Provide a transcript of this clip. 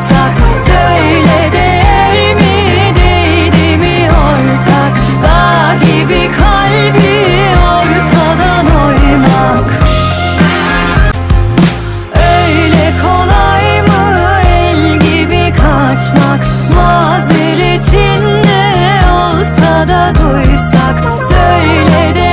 olsak Söyle değer mi değdi mi ortak Dağ gibi kalbi ortadan oymak. Öyle kolay mı el gibi kaçmak? Mazeretinde olsa da duysak Söyle değer